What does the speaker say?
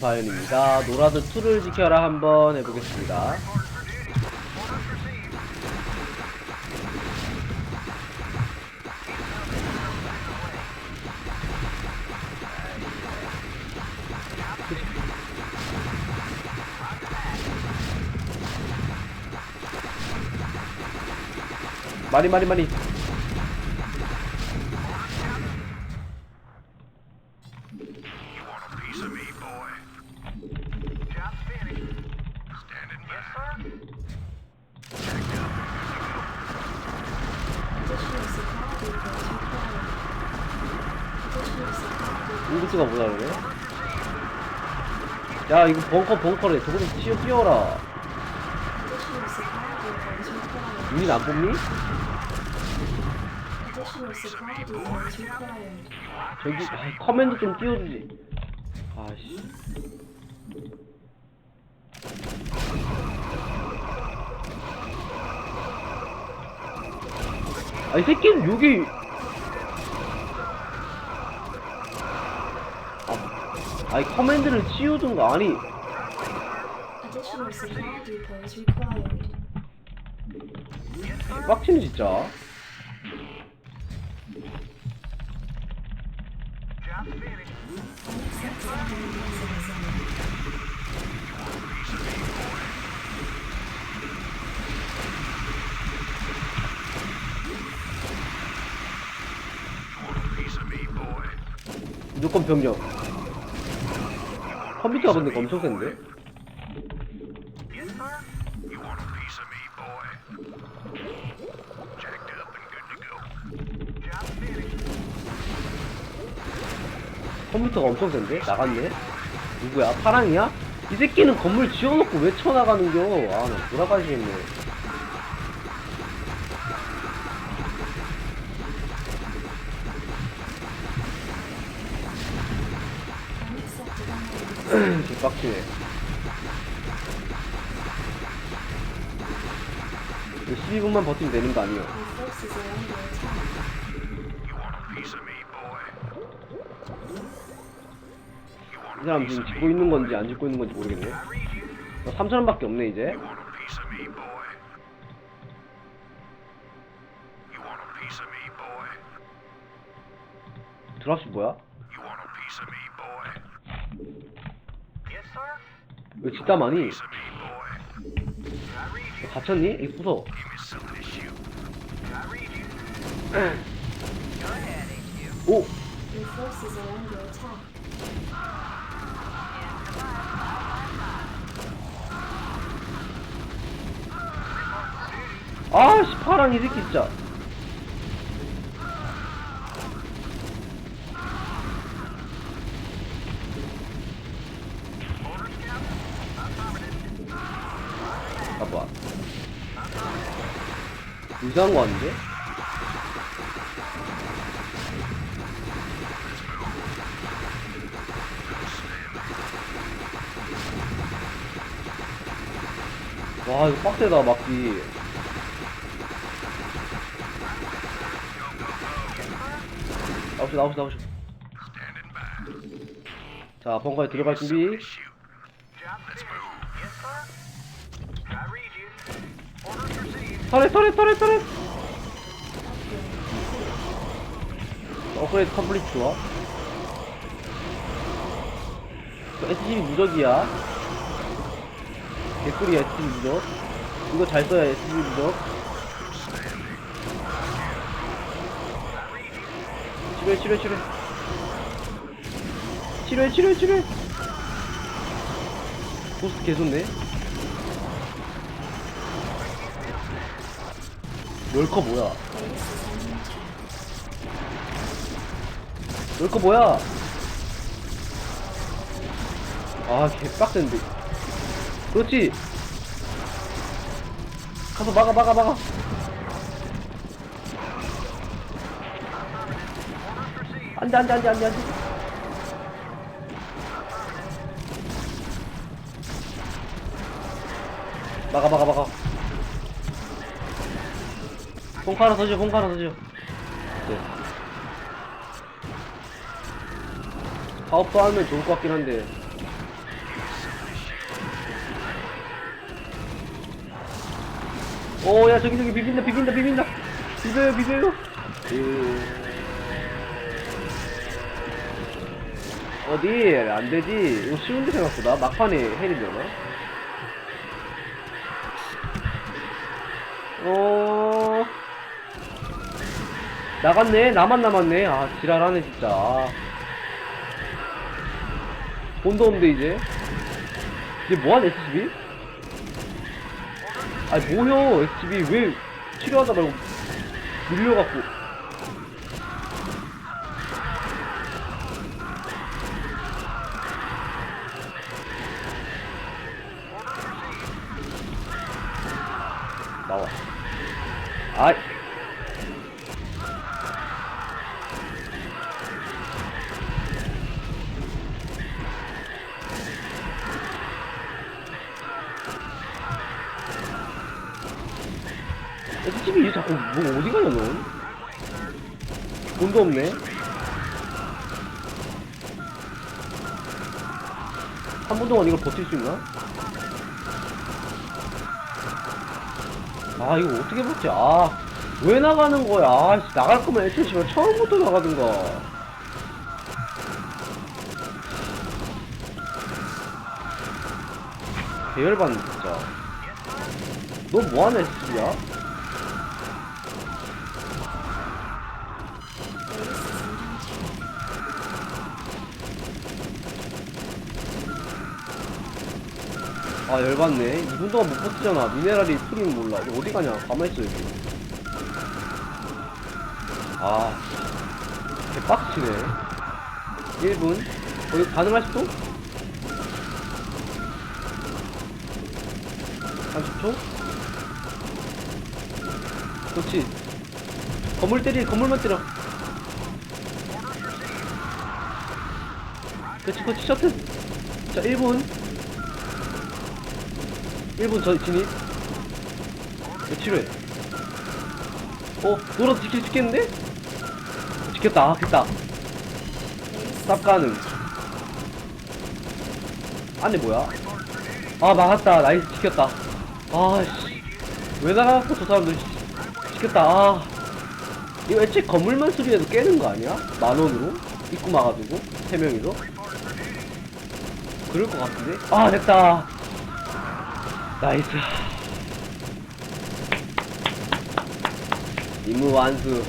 바연입니다. 노라드 2를 지켜라 한번 해보겠습니다. 마리 마리 마리 인구수가 모자르네 야 이거 벙커 벙커래 저거 좀 뛰어 뛰어라. 유닛 안 뽑니? 저기 아, 커맨드 좀 띄워주지 아씨 아이 새끼는 여기 아, 아이 커맨드를 치우든가 아니 Additional supply depots required. 빡치네 진짜 Job finished. Unacceptable 무조건 병력 컴퓨터가 근데 엄청 센데? 컴퓨터가 엄청 센데? 나갔네? 누구야? 파랑이야? 이 새끼는 건물 지어놓고 왜 쳐나가는겨? 아, 나 돌아가시겠네. 개빡치네. 12분만 버티면 되는 거 want 이 사람 지금 짓고? 있는 건지 안 짓고 있는 건지 모르겠네. I read you. 나 3천원밖에 없네, 이제. 드랍시 뭐야? 왜 짓다 많이? 갇혔니? ahead, HQ. 오! Your forces are under attack. 아, 씨, 파랑 이 새끼 진짜. 이상한 거 아닌데? 와, 이거 빡세다, 막기. 나오시, 나오시, 나오시. 자, 벙커에 들어갈 준비. 터렛, 터렛, 터렛, 터렛! 업그레이드 컴플리트 좋아. 저 SCV 무적이야. 개꿀이야, SCV 무적. 이거 잘 써야 SCV 무적. 치료해, 치료해, 치료해. 치료해, 치료해, 치료해. 보스 개좋네. 럴커 뭐야? 럴커 뭐야? 아, 개빡센데. 그렇지. 가서 막아, 막아, 막아. 안 돼, 안 돼, 안 돼, 안 돼, 안 돼. 막아, 막아, 막아. 콩카라 던져 콩카라 던져 파업도 하면 좋을 것 같긴 한데. 오야 저기 저기 비빈다 비빈다 비빈다. 비벼요 비벼요. 어디? 안되지? 이거 쉬운데 생각보다. 막판에 헬이잖아 오. 나갔네. 나만 남았네. 아, 지랄하네, 진짜. 아. 돈도 없는데, 이제. 이제 뭐하냐, SCB? 아니, 뭐요, SCB. 왜 치료하다 말고 밀려갖고. 나와. 아이. SCB 이제 자꾸 뭐 어디 가냐 넌? 돈도 없네. 한 분 동안 이걸 버틸 수 있나? 아 이거 어떻게 버텨? 아왜 나가는 거야? 아 씨, 나갈 거면 애초에 씨발 처음부터 나가든가. 계열받네 진짜. 너 뭐하냐 씨야? 아 열받네. 2분 동안 못 버티잖아. 미네랄이 풀이는 몰라. 어디 가냐? 가만히 있어 여기 아 개빡치네. 1분. 거기 가능할 수도? 30초? 그렇지. 건물 때리 건물만 때려. 그렇지 그렇지. 셔틀. 자 1분 1분 전 진입 며칠에 어? 노라도 지킬 수 있겠는데? 지켰다 아 됐다 쌉 가능 안에 뭐야? 아 막았다 나이스 지켰다 아 씨 왜 나가갖고 저 사람들 씨, 지켰다 아 이거 애초에 건물만 수리해도 깨는 거 아니야? 만 원으로? 입구 막아두고? 세 명이서? 그럴 것 같은데? 아 됐다 나이스. 임무 완수